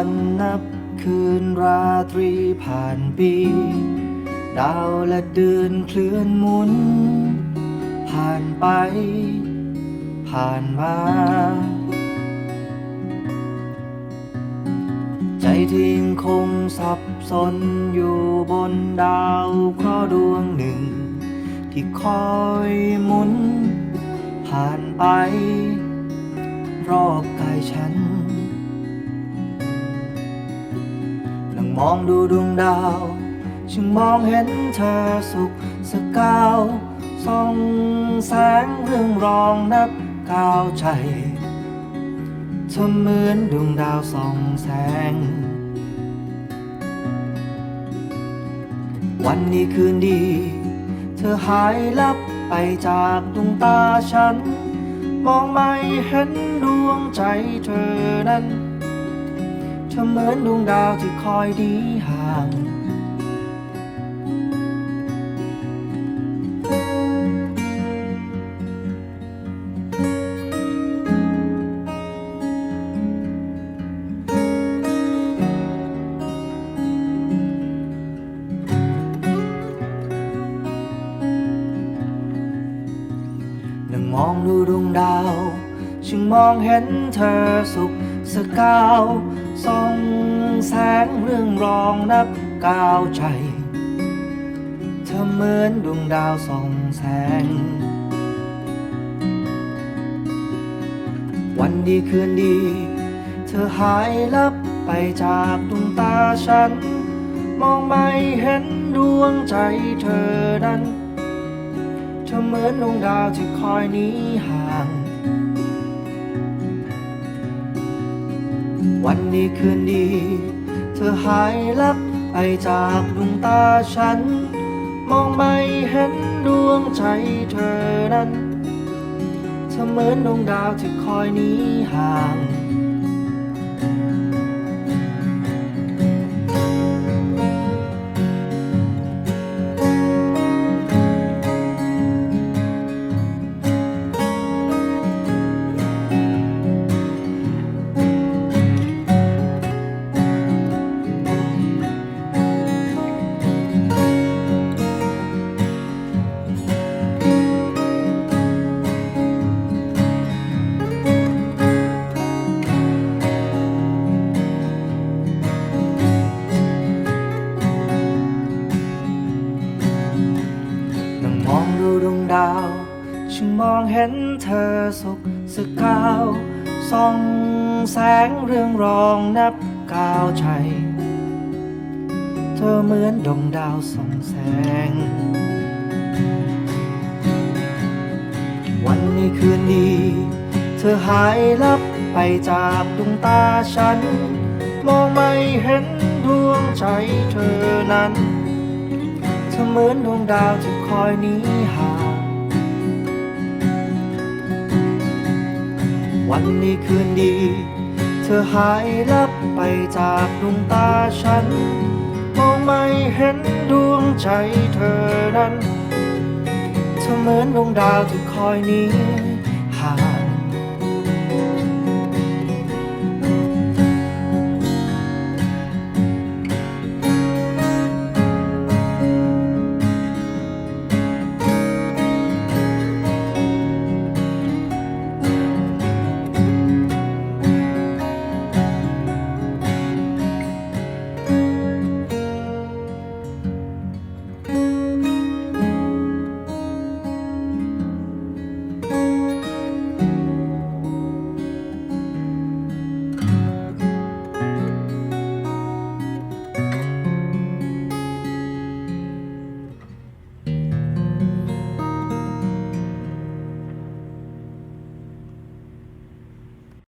วันนับคืนราตรีผ่านปี ดาวและเดือนเคลื่อนหมุน ผ่านไป ผ่านมา ใจที่ยังคงสับสนอยู่บนดาวเคราะห์ดวงหนึ่ง ที่คอยหมุน ผ่านไป รอบกายฉัน มองดูดวงดาวจึงมองเห็นเธอสุขสกาวส่องแสงเรื่องรองนับก้าวใจเธอเหมือนดวงดาวส่องแสง วันนี้คืนดี เธอหายลับไปจากดวงตาฉัน มองไม่เห็นดวงใจเธอนั้น ธอเหมือนดวงดาวที่คอยดีห่างนั่ง จึงมองเห็นเธอสุขสกาวส่องแสงเรื่องรองนับก้าวใจ เธอเหมือนดวงดาวส่องแสง วันดีคืนดี เธอหายลับไปจากดวงตาฉัน มองไม่เห็นดวงใจเธอนั้น เธอเหมือนดวงดาวที่คอยหนีห่าง วันนี้คืนดี เธอหายลับไปจากดวงตาฉัน มองไม่เห็นดวงใจเธอนั้นเธอเหมือนดวงดาวที่คอยหนีห่าง ดวงดาวจึงมองเห็นเธอสุขสกาวส่องแสงเรื่องรองนับก้าวใจเธอเหมือนดวงดาวส่องแสง วันนี้คืนดีเธอหายลับไปจากดวงตาฉัน มองไม่เห็นดวงใจเธอนั้น เหมือนดวงดาวที่คอยหนีห่างวันนี้คืนดี เธอหายลับไปจากดวงตาฉัน มองไม่เห็นดวงใจเธอนั้น เธอเหมือนดวงดาวที่คอยหนี้